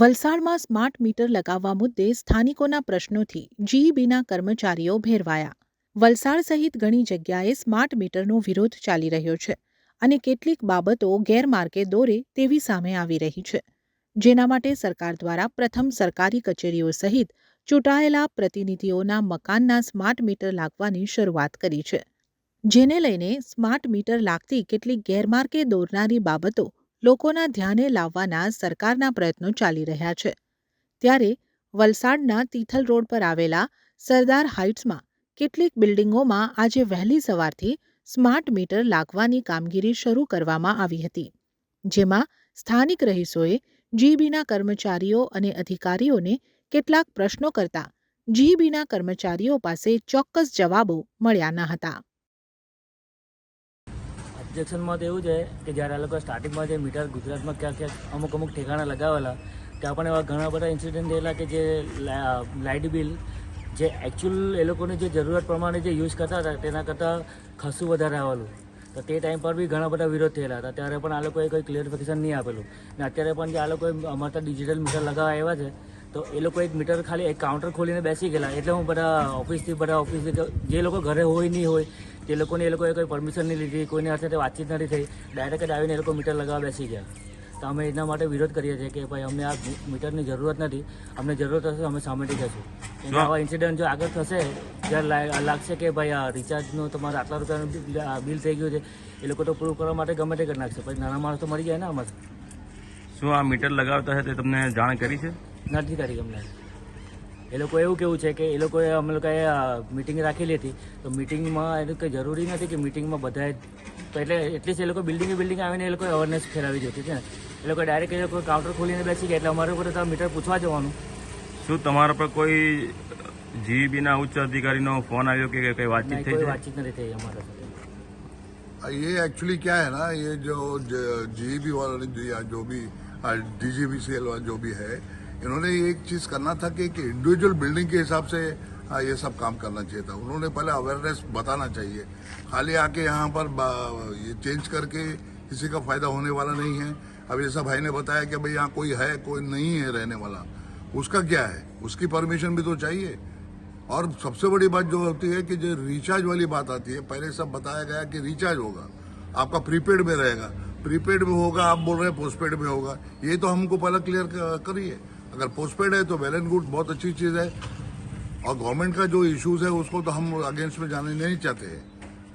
વલસાડમાં smart meter લગાવવા મુદ્દે સ્થાનિકોના પ્રશ્નોથી જીઈબીના કર્મચારીઓ ભેરવાયા. વલસાડ સહિત ઘણી જગ્યાએ સ્માર્ટ મીટરનો વિરોધ ચાલી રહ્યો છે અને કેટલીક બાબતો ગેરમાર્ગે દોરે તેવી સામે આવી રહી છે. જેના માટે સરકાર દ્વારા પ્રથમ સરકારી કચેરીઓ સહિત ચૂંટાયેલા પ્રતિનિધિઓના મકાનના સ્માર્ટ મીટર લાગવાની શરૂઆત કરી છે. જેને લઈને સ્માર્ટ મીટર લાગતી કેટલીક ગેરમાર્ગે દોરનારી બાબતો લોકોના ધ્યાને લાવવાના સરકારના પ્રયત્નો ચાલી રહ્યા છે. ત્યારે વલસાડના તિથલ રોડ પર આવેલા સરદાર હાઇટ્સમાં કેટલીક બિલ્ડિંગોમાં આજે વહેલી સવારથી સ્માર્ટ મીટર લાગવાની કામગીરી શરૂ કરવામાં આવી હતી, જેમાં સ્થાનિક રહીશોએ જીબીના કર્મચારીઓ અને અધિકારીઓને કેટલાક પ્રશ્નો કરતા જીબીના કર્મચારીઓ પાસે ચોક્કસ જવાબો મળ્યા ન હતા. ઓબ્જેક્શનમાં તો એવું છે કે જ્યારે આ લોકો સ્ટાર્ટિંગમાં જે મીટર ગુજરાતમાં ક્યાંક ક્યાંક અમુક અમુક ઠેકાણા લગાવેલા, ત્યાં પણ એવા ઘણા બધા ઇન્સિડન્ટ થયેલા કે જે લાઇટ બિલ જે એકચ્યુઅલ એ લોકોની જે જરૂરત પ્રમાણે જે યુઝ કરતા હતા, તેના કરતાં ખાસું વધારે આવેલું તો તે ટાઈમ પર બી ઘણા બધા વિરોધ થયેલા હતા. ત્યારે પણ આ લોકોએ કોઈ ક્લિયરિફિકેશન નહીં આપેલું. ને અત્યારે પણ જે આ લોકોએ અમારા ડિજિટલ મીટર લગાવવા આવ્યા છે, તો એ લોકો એક મીટર ખાલી એક કાઉન્ટર ખોલીને બેસી ગયેલા. એટલે હું બધા ઓફિસથી બધા ઓફિસથી જે લોકો ઘરે હોય, નહીં હોય તે લોકોને એ લોકોએ કોઈ પરમિશન નહીં લીધી કોઈની સાથે વાતચીત નથી થઈ. ડાયરેક્ટ જ આવીને એ લોકો મીટર લગાવવા બેસી ગયા. તો અમે એના માટે વિરોધ કરીએ છીએ કે ભાઈ અમને આ મીટરની જરૂરત નથી. અમને જરૂરત હશે અમે સામેથી જશું આવા ઇન્સિડન્ટ જો આગળ થશે જ્યારે લાગશે કે ભાઈ આ રિચાર્જનું તમારે આટલા રૂપિયાનું બિલ- થઈ ગયું છે એ લોકો તો પ્રૂવ કરવા માટે ગમે તે કરી નાખશે. પછી નાના માણસ તો મરી જાય ને અમારે શું આ મીટર લગાવતા હશે તે તમને જાણ કરી છે? નથી કરી અમને. એ લોકો એવું કેવું છે કે એ લોકોએ અમે લોકોએ મિટિંગ રાખેલી હતી તો મિટિંગમાં એનું કંઈ જરૂરી નથી કે મિટિંગમાં બધાએ તો એટલે એટલીસ્ટ એ લોકો બિલ્ડિંગે બિલ્ડિંગ આવીને એ લોકોએ અવેરનેસ ફેલાવી જોતી હતી ને એ લોકો ડાયરેક્ટ એ લોકો કાઉન્ટર ખોલીને બેસી ગયા એટલે અમારે ઉપર તો મીટર પૂછવા જવાનું શું તમારા પર કોઈ જીબીના ઉચ્ચ અધિકારીનો ફોન આવ્યો કે કઈ વાતચીત નહીં, થઈ કોઈ છે વાતચીત નથી થઈ અમારા સાથે ये एक्चुअली क्या है ना ये जो जीबी वाले जो या जो भी डीजीबीसीएल वाला जो भी है इन्होंने एक चीज़ करना था कि एक इंडिविजुअल बिल्डिंग के हिसाब से ये सब काम करना चाहिए था। उन्होंने पहले अवेयरनेस बताना चाहिए। खाली आके यहाँ पर ये चेंज करके किसी का फ़ायदा होने वाला नहीं है। अब जैसा भाई ने बताया कि भाई यहाँ कोई है, कोई नहीं है रहने वाला। उसका क्या है? उसकी परमिशन भी तो चाहिए। और सबसे बड़ी बात जो होती है कि जो रिचार्ज वाली बात आती है, पहले सब बताया गया कि रिचार्ज होगा। आपका प्रीपेड में रहेगा। प्रीपेड में होगा, आप बोल रहे हैं पोस्टपेड में होगा। ये तो हमको पहले क्लियर करिए। अगर पोस्टपेड है तो वेल एंड गुड बहुत अच्छी चीज़ है। और गवर्नमेंट का जो इश्यूज़ है, उसको तो हम अगेंस्ट में जाने नहीं चाहते हैं।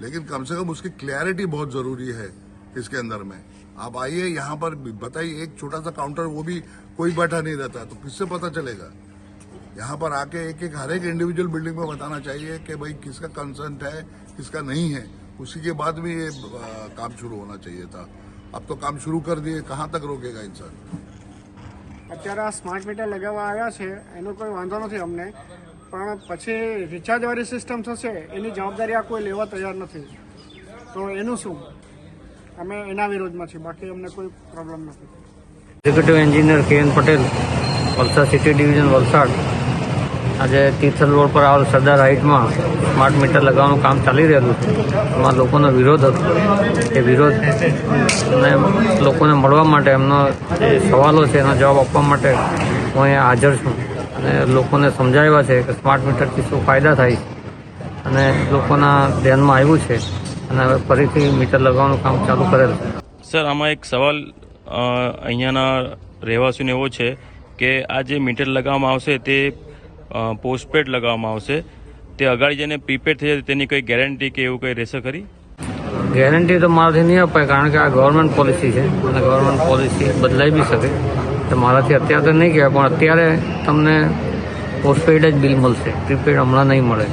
लेकिन कम से कम उसकी क्लैरिटी बहुत ज़रूरी है इसके अंदर में। आप आइए, यहाँ पर बताइए, एक छोटा सा काउंटर वो भी कोई बैठा नहीं रहता तो किससे पता चलेगा? यहाँ पर आके एक एक हर एक इंडिविजुअल बिल्डिंग में बताना चाहिए कि भाई किसका कंसेंट है, किसका नहीं है। उसी के बाद में ये काम शुरू होना चाहिए था। अब तो काम शुरू कर दिए, कहाँ तक रोकेगा इंसान? અત્યારે આ સ્માર્ટ મીટર લગાવવા આવ્યા છે, એનો કોઈ વાંધો નથી અમને. પણ પછી રિચાર્જવાળી સિસ્ટમ થશે, એની જવાબદારી આ કોઈ લેવા તૈયાર નથી. તો એનું શું? અમે એના વિરોધમાં છીએ, બાકી અમને કોઈ પ્રોબ્લેમ નથી. Executive engineer K N Patel Valsad city division Valsad. આજે તીર્થલ રોડ પર આવેલ સરદાર હાઇટમાં સ્માર્ટ મીટર લગાવવાનું કામ ચાલી રહેલું છે. એમાં લોકોનો વિરોધ હતો. એ વિરોધ ને લોકોને મળવા માટે એમનો જે સવાલો છે એના જવાબ આપવા માટે હું અહીંયા હાજર છું. અને લોકોને સમજાવ્યા છે કે સ્માર્ટ મીટરથી શું ફાયદા થાય અને લોકોના ધ્યાનમાં આવ્યું છે. અને હવે ફરીથી મીટર લગાવવાનું કામ ચાલુ કરેલ સર, આમાં એક સવાલ અહીંયાના રહેવાસીઓને એવો છે કે આ જે મીટર લગાવવામાં આવશે તે પોસ્ટપેડ લગાવવામાં આવશે. તે અગાડી જઈને પ્રીપેડ થઈ જાય તેની કોઈ ગેરંટી કે એવું કંઈ રહેશે ખરી? ગેરંટી તો મારાથી નહીં અપાય કારણ કે આ ગવર્મેન્ટ પોલિસી છે અને ગવર્મેન્ટ પોલિસી બદલાઈ બી શકે. તો મારાથી અત્યારે તો નહીં કહેવાય પણ અત્યારે તમને પોસ્ટપેડ જ બિલ મળશે. પ્રીપેડ હમણાં નહીં મળે.